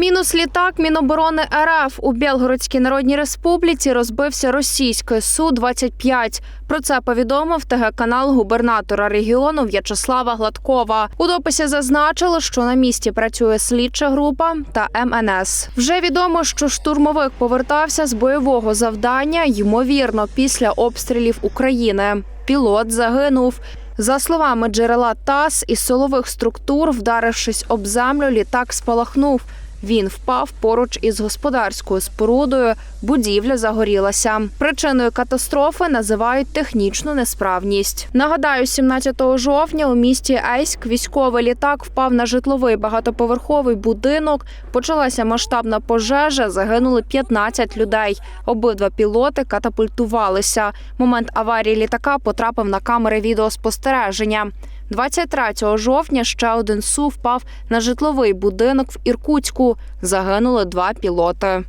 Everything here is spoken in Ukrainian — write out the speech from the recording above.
Мінус літак Міноборони РФ у Білгородській Народній Республіці розбився російський су 25 Про це повідомив ТГ канал губернатора регіону В'ячеслава Гладкова. У дописі зазначили, що на місці працює слідча група та МНС. Вже відомо, що штурмовик повертався з бойового завдання, ймовірно, після обстрілів України. Пілот загинув. За словами джерела ТАСС із силових структур, вдарившись об землю, літак спалахнув. Він впав поруч із господарською спорудою. Будівля загорілася. Причиною катастрофи називають технічну несправність. Нагадаю, 17 жовтня у місті Ейськ військовий літак впав на житловий багатоповерховий будинок. Почалася масштабна пожежа. Загинули 15 людей. Обидва пілоти катапультувалися. Момент аварії літака потрапив на камери відеоспостереження. 23 жовтня ще один су впав на житловий будинок в Іркутську. Загинули два пілоти.